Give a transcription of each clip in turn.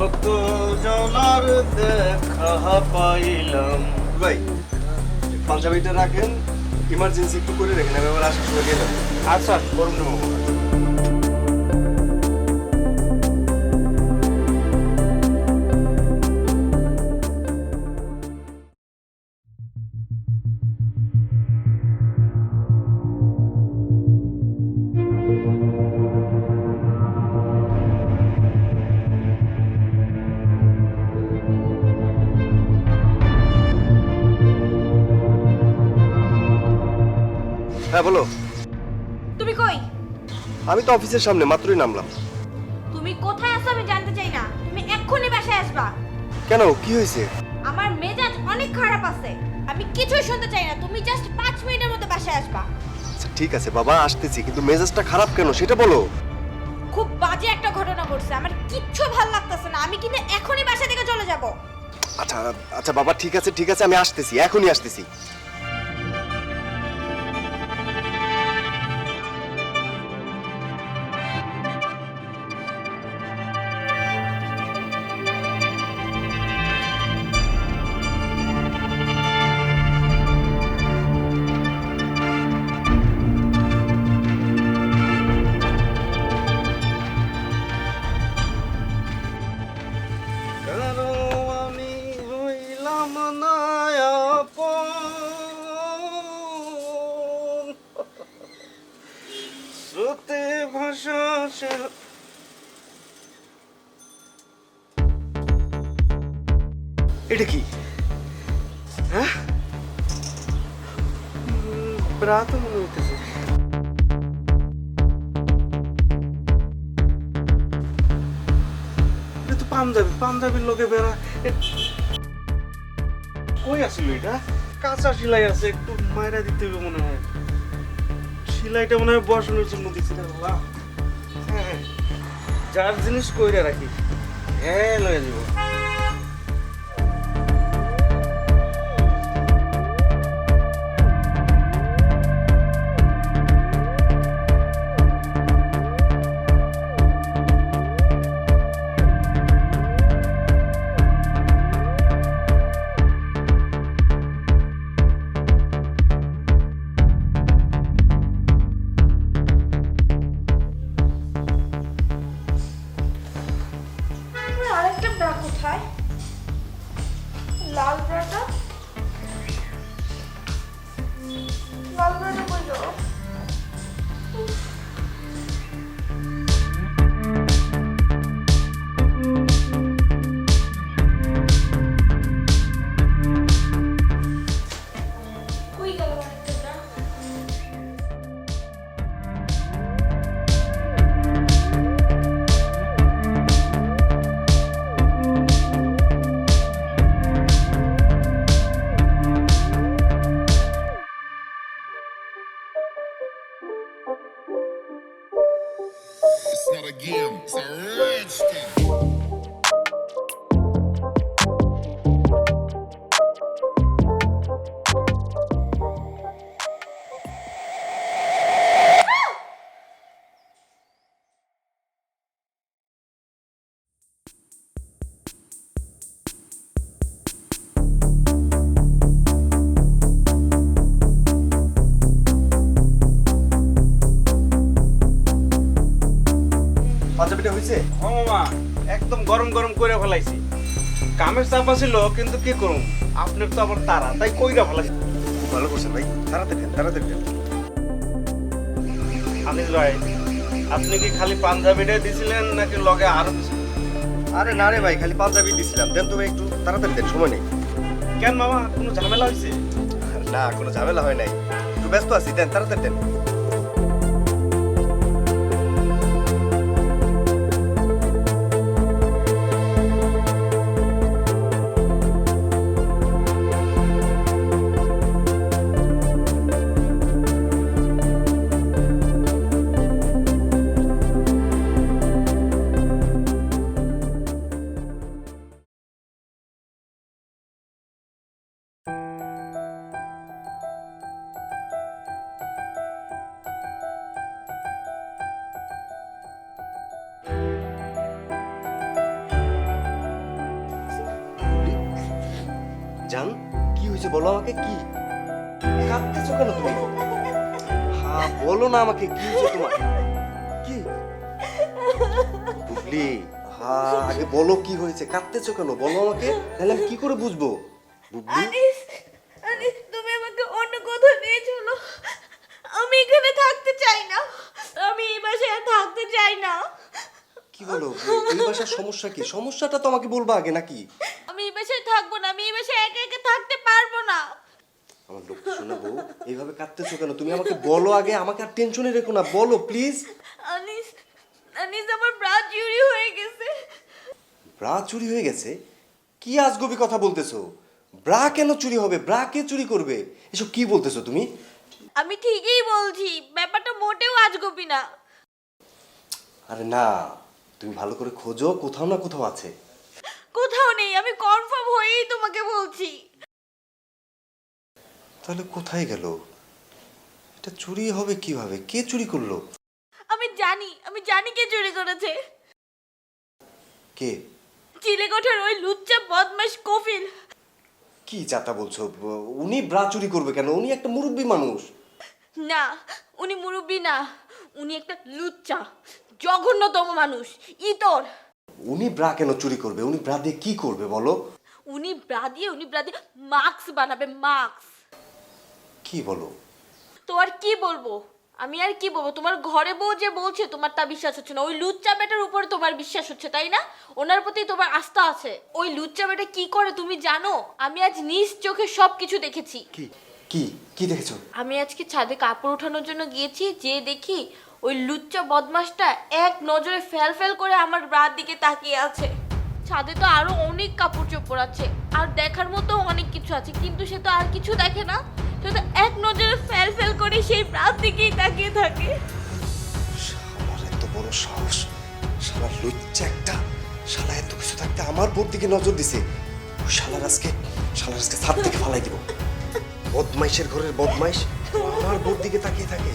কত জনার দেখা পাইলাম। ভাই পাঞ্জাবিটা রাখেন ইমার্জেন্সি একটু করে রাখেন আমি আবার আসার সময় গেলাম আচ্ছা গরম হ্যাঁ বলো। তুমি কই? আমি তো অফিসের সামনে মাত্রই নামলাম। তুমি কোথায় আছো আমি জানতে চাই না। তুমি এক্ষুনি বাসায় আসবা। কেন? কি হয়েছে? আমার মেজাজ অনেক খারাপ আছে। আমি কিছুই শুনতে চাই না। তুমি জাস্ট পাঁচ মিনিটের মধ্যে বাসায় আসবা। আচ্ছা ঠিক আছে বাবা আসতেছি। কিন্তু মেজাজটা খারাপ কেন? সেটা বলো। খুব বাজে একটা ঘটনা ঘটছে। আমার কিচ্ছু ভালো লাগতেছে না। আমি কিন্তু এখনই বাসা থেকে চলে যাব। আচ্ছা আচ্ছা বাবা ঠিক আছে ঠিক আছে আমি আসতেছি। এখনই আসতেছি। এটা কি? হ্যাঁ? মনে লোকে বেড়া। এটা? কাঁচা আছে, একটু মনে হয়। মনে হয় বসানোর জন্য দিচ্ছি হ্যাঁ হ্যাঁ। যার জিনিস কইরা রাখি হ্যাঁ লয়ে যাব কোথায়? লাল ব্রাটা? লাল ব্রাটা কই করে ফেলাইছি। কামের চাপা ছিল কিন্তু কি করুম? আপনার তো আবার তারা তাই কইরা ফেলাইছি। ভালো করছেন ভাই তাড়াতাড়ি তাড়াতাড়ি আনিস ভাই আপনি কি খালি পাঞ্জাবিটাই দিছিলেন নাকি লগে আরও কিছু? আরে না রে ভাই খালি পাঞ্জাবি দিছিলাম। দেন তুমি একটু তাড়াতাড়ি দেন সময় নেই। কেন মামা কোনো ঝামেলা হয়েছে না কোনো ঝামেলা হয় নাই। একটু ব্যস্ত আছি দেন তাড়াতাড়ি দেন। বলো আমাকে কি? কাঁদতেছো কেন তুমি? হ্যাঁ বলো না আমাকে কি হয়েছে তোমার? কি? বুবলি হ্যাঁ আগে বলো কি হয়েছে, কাঁদতেছো কেন? বলো আমাকে, তাহলে আমি কি করে বুঝব? আনিস আনিস, তুমি আমাকে অন্য কোথাও নিয়ে চলো। আমি এখানে থাকতে চাই না। আমি এই বাসায় আর থাকতে চাই না। কি বলো? এই বাসার সমস্যা কি? সমস্যাটা তো আমাকে বলবা আগে নাকি? আমি এই বাসায় থাকব না আমি এই বাসায় একা একা থাকতে পারব না। আমার লোক শোনাবো এইভাবে কাঁদতেছো কেন? তুমি আমাকে বলো আগে আমাকে আর টেনশনে রেখো না বলো প্লিজ। আনিস আনিস আমার ব্রা চুরি হয়ে গেছে। ব্রা চুরি হয়ে গেছে? কি আজগবি কথা বলতেছো? ব্রা কেন চুরি হবে? ব্রা কে চুরি করবে? এসব কি বলতেছো তুমি? আমি ঠিকই বলছি ব্যাপারটা মোটেও আজগবি না। আরে না তুমি ভালো করে খোঁজো কোথাও না কোথাও আছে। কোথাও নেই আমি কনফার্ম হয়েই তোমাকে বলছি। তাহলে কোথায় গেল? এটা চুরি হবে কীভাবে? কে চুরি করল? আমি জানি আমি জানি কে চুরি করেছে। কে? চিলেকোঠার ওই লুচ্চা বদমাস কফিল। কি যাতা বলছো? উনি ব্রা চুরি করবে কেন? উনি একটা মুরব্বী মানুষ। না উনি মুরব্বী না উনি একটা লুচ্চা। জঘন্যতম মানুষ ইতর। উনি ব্রা কেন চুরি করবে? উনি ব্রা দিয়ে কি করবে বলো? উনি ব্রা দিয়ে উনি ব্রা দিয়ে মাস্ক বানাবে মাস্ক। কি বলো? তো আর কি বলব? আমি আর কি বলব? তোমার ঘরে বউ যে বলছে তোমার তা বিশ্বাস হচ্ছে না। ওই লুচ্চা বেটার উপরে তোমার বিশ্বাস হচ্ছে তাই না? ওনার প্রতি তোমার আস্থা আছে। ওই লুচ্চা বেটা কি করে তুমি জানো? আমি আজ নিজ চোখে সব কিছু দেখেছি। কি? কি? কি দেখেছ? আমি আজকে ছাদে কাপড় ওঠানোর জন্য গিয়েছি যে দেখি ওই লুচ্চা বদমাসটা এক নজরে ফেল ফেল করে আমার ব্রার দিকে তাকিয়ে আছে। ছাদে তো আরও অনেক কাপড় চোপড় আছে, আর দেখার মতো অনেক কিছু আছে, কিন্তু সে তো আর কিছু দেখে না। সে তো এক নজরে ফেল ফেল করে সেই ব্রার দিকেই তাকিয়ে থাকে। আমার এত বড় সাহস শালা লুচ্চা একটা, শালা এত কিছু থাকতে আমার বোর দিকে নজর দিছে। ওই শালার আজকে শালার আজকে ছাদ থেকে ফালাই দিব। বদমাইশের ঘরের বদমাইশ আমার বোর দিকে তাকিয়ে থাকে।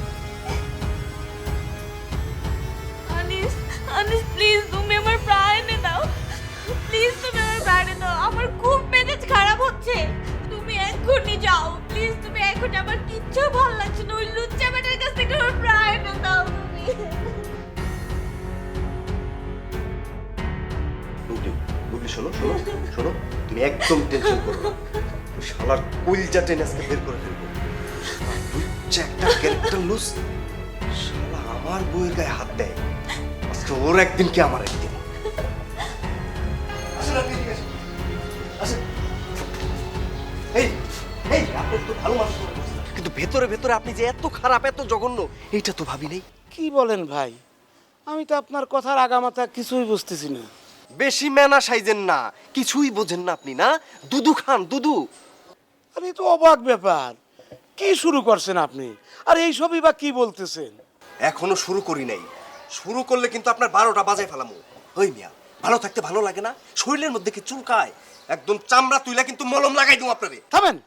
আনিস প্লিজ তুমি আমার এনে দাও। প্লিজ তুমি আমার এনে দাও। আমার খুব মেজাজ খারাপ হচ্ছে। তুমি এক্ষুনি যাও। প্লিজ তুমি এখন আমার কিচ্ছু ভালো লাগছে না। ওই লুচ্চা বেটার কাছ থেকে আমার এনে দাও তুমি। বুবলি শোনো শোনো শোনো তুমি একদম টেনশন করো শালার কুইলটা টেনে আজকে বের করে ফেলব। একটা ক্যারেক্টার লুস শালা আমার বইয়ের গায়ে হাত দেয়। ওর একদিন কি আমার একদিন। কিন্তু ভেতরে ভেতরে আপনি যে এত খারাপ এত জঘন্য এইটা তো ভাবি নেই। কি বলেন ভাই? আমি তো আপনার কথার আগামাথা কিছুই বুঝতেছি না। বেশি মেনা সাইজেন না কিছুই বোঝেন না আপনি না? দুদু খান দুদু। আরে তো অবাক ব্যাপার। কি শুরু করছেন আপনি? আর এই সবই বা কি বলতেছেন? এখনও শুরু করি নাই। শুরু করলে কিন্তু আপনার বারোটা বাজায় ফেলামো। ওই মিয়া ভালো থাকতে ভালো লাগে না? শরীরের মধ্যে কি চুলকায়? একদম চামড়া তুইলা কিন্তু মলম লাগাই দেবো আপনারে। থামেন।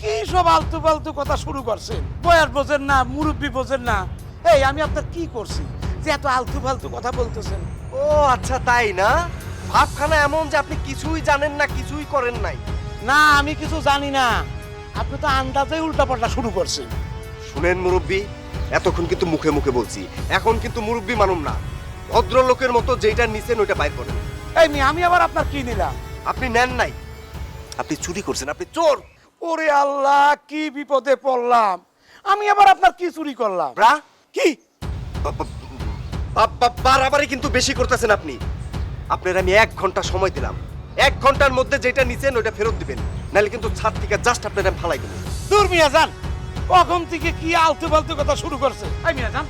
কি সব আলতু ফালতু কথা শুরু করছেন? বয়ার বোঝেন না মুরব্বী বোঝেন না। এই আমি আপনার কি করছি? যে এত আলতু ফালতু কথা বলতেছেন। ও আচ্ছা তাই না? ভাবখানা এমন যে আপনি কিছুই জানেন না কিছুই করেন নাই। না আমি কিছু জানি না। আপনি তো আন্দাজে উল্টাপাল্টা শুরু করছেন। শুনেন মুরব্বী এতক্ষণ কিন্তু মুখে মুখে বলছি এখন কিন্তু মুরব্বী মানুম না। ভদ্রলোকের মতো যেটা নিছেন ওইটা বাইর করেন। এই মেয়ে আমি আবার আপনার কি নিলাম? আপনি নেন নাই। আপনি চুরি করছেন আপনি চোর। ওরে আল্লাহ কি বিপদে পড়লাম। আমি আবার আপনার কি চুরি করলাম? ব্রা কি? বা- বা- বা- বা- বাড়াবাড়ি কিন্তু বেশি করতেছেন আপনি। আপনার আমি এক ঘণ্টা সময় দিলাম। এক ঘণ্টার মধ্যে যেটা নিছেন ওটা ফেরত দিবেন। নাহলে কিন্তু ছাদ থেকে জাস্ট আপনার ফালাই দেবেন দূর মিয়া যান। কখন থেকে কি আলতে পালতে কথা শুরু করছে? আমি মিয়া জান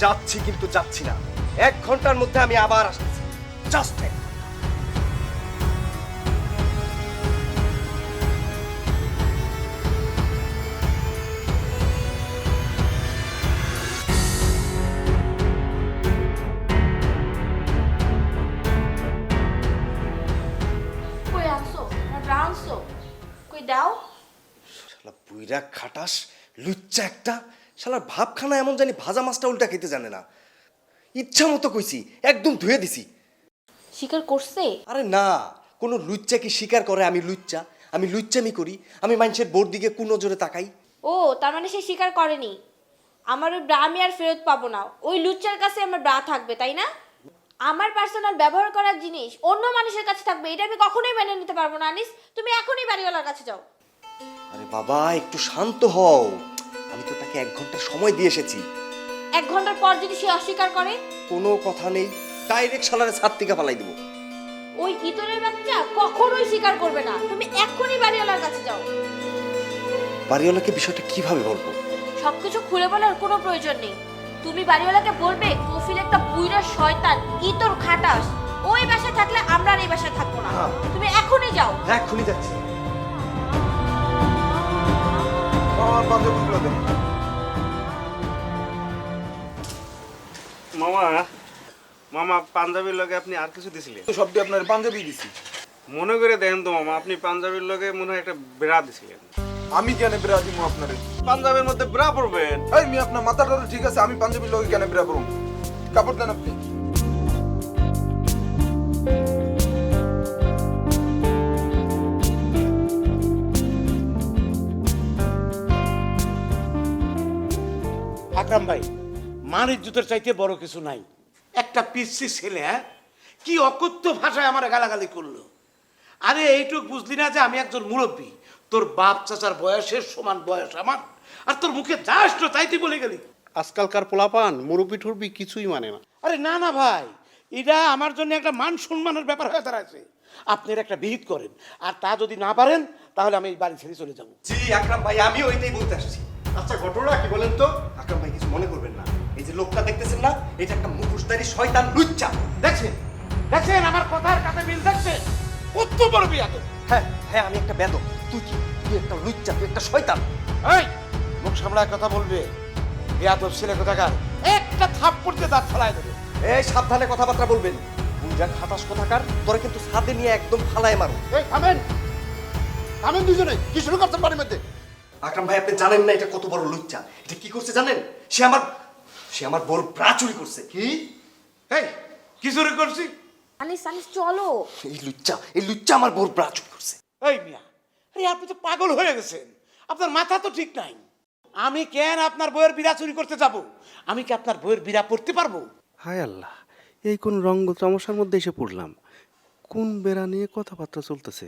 যাচ্ছি কিন্তু যাচ্ছি না। এক ঘণ্টার মধ্যে আমি আবার আসতেছি। জাস্ট বুইরা খাটাস লুচ্চা একটা। শালার ভাবখানা এমন জানি ভাজা মাছটা উল্টা খেতে জানে না। ইচ্ছা মতো কইছি একদম ধুয়ে দিছি। স্বীকার করছে? আরে না কোনো লুচ্চা কি স্বীকার করে আমি লুচ্চা? আমি লুচ্চামি করি আমি মানুষের বোর দিকে কোন নজরে তাকাই। ও তার মানে সে স্বীকার করেনি। আমার ওই ব্রা আমি আর ফেরত পাবো না। ওই লুচ্চার কাছে আমার ব্রা থাকবে তাই না? আমার পার্সোনাল ব্যবহার করার জিনিস অন্য মানুষের কাছে থাকবে এটা আমি কখনোই মেনে নিতে পারব না আনিস। তুমি এখনই বাড়িওয়ালার কাছে যাও। আরে বাবা একটু শান্ত হও। আমি তো তাকে এক ঘণ্টা সময় দিয়ে এসেছি। এক ঘণ্টার পর যদি সে অস্বীকার করে? কোনো কথা নেই। ডাইরেক্ট সালারে ছাদ থেকে ফালাই দেবো। ওই ইতরের বাচ্চা কখনোই স্বীকার করবে না। তুমি এক্ষুনি বাড়িওয়ালার কাছে যাও। বাড়িওয়ালাকে বিষয়টা কীভাবে বলব? সবকিছু খুলে বলার কোনো প্রয়োজন নেই। তুমি বাড়িওয়ালাকে বলবে কফিল একটা বুইরা শয়তান ইতর খাটাস? ওই বাসায় থাকলে আমরা আর এই বাসায় থাকব না। হ্যাঁ। তুমি এখনই যাও। এক্ষুনি যাচ্ছি। আমার বান্ধবীগুলো দেন মামা মামা পাঞ্জাবির লগে আপনি আর কিছু দিছিলেন? সবটি আপনার পাঞ্জাবি দিছি। মনে করে দেখেন তো মামা আপনি পাঞ্জাবির লগে মনে হয় একটা ব্রা দিছিলেন। আমি কেন বেড়া দিব আপনারে? পাঞ্জাবের মধ্যে ব্রা পরবেন এই মি আপনার মাথাটা ঠিক আছে আমি পাঞ্জাবির লোকে কেন বেড়া পড়ুন কাপড় দেন আপনি। আকরাম ভাই মান ইজ্জতের চাইতে বড় কিছু নাই। একটা পিসি ছেলে হ্যাঁ? কি অকথ্য ভাষায় আমার গালাগালি করল? আরে এইটুক বুঝলি না যে আমি একজন মুরব্বী। তোর বাপ চাচার বয়সের সমান বয়স আমার আর তোর মুখে যা আসলো তাইতে বলে গেলি। আজকালকার পোলাপান মুরব্বি টুরবি কিছুই মানে না। আরে না না ভাই এটা আমার জন্য একটা মান সম্মানের ব্যাপার হয়ে দাঁড়াচ্ছে আপনার একটা বিহিত করেন আর তা যদি না পারেন তাহলে আমি এই বাড়ি ছেড়ে চলে যাব। জি আকরাম ভাই আমি ওইটাই বলতে আসছি। আচ্ছা ঘটনা কি বলেন তো? আকরাম ভাই, কিছু মনে করবেন না। এই যে লোকটা দেখতেছেন না, এটা একটা মুখোশধারী শয়তান লুচ্চা। দেখছেন? দেখছেন? আমার কথার কাছে মিল দেখছেন কত বড় বিয়া তো? হ্যাঁ হ্যাঁ আমি একটা বেদক। তুই কি? তুই একটা লুচ্চা, তুই একটা শয়তান। এই, মুখ সামলায় কথা বলবে। বেয়াদব ছেলে কোথাকার? একটা থাপ্পড় দিয়ে দাঁত ফেলায় দেবে। এই, সাবধানে কথাবার্তা বলবেন। বুঝা খাটাস কোথাকার? তোরা কিন্তু সাথে নিয়ে একদম ফালায় মারো। এই, থামেন। থামেন দুজনে। কি শুরু করছেন বাড়ির মধ্যে? আকরাম ভাই আপনি জানেন না এটা কত বড় লুচ্চা। এটা কি করছে জানেন? সে আমার সে আমার বোর ব্রা চুরি করছে। কি? এই কি চুরি করছি? আনিস আনিস চলো। এই লুচ্চা এই লুচ্চা আমার বোর ব্রা চুরি করছে। এই মিয়া আরে আপনি তো পাগল হয়ে গেছেন। আপনার মাথা তো ঠিক নাই। আমি কেন আপনার বইয়ের বিড়া চুরি করতে যাব? আমি কি আপনার বইয়ের বিড়া পড়তে পারব? হায় আল্লাহ এই কোন রঙ্গ তামাশার মধ্যে এসে পড়লাম। কোন বেড়া নিয়ে কথাবার্তা চলতেছে?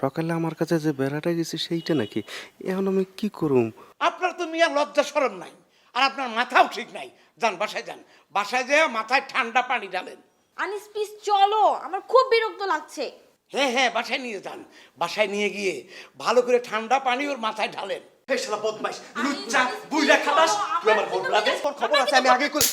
সকালে আমার কাছে যে বেড়াটা গেছে সেইটা নাকি? এখন আমি কি করুম? আপনার তো মিয়া লজ্জা সরম নাই আর আপনার মাথাও ঠিক নাই। যান বাসায় যান। বাসায় যেয়ে মাথায় ঠান্ডা পানি ডালেন আনিস প্লিজ চলো আমার খুব বিরক্ত লাগছে। হ্যাঁ হ্যাঁ বাসায় নিয়ে যান। বাসায় নিয়ে গিয়ে ভালো করে ঠান্ডা পানি ওর মাথায় ঢালেন। এই শালা বদমাইশ লুচ্চা বুইরা খাটাস তুই আমার ব্রা তোর খবর আছে আমি আগে কই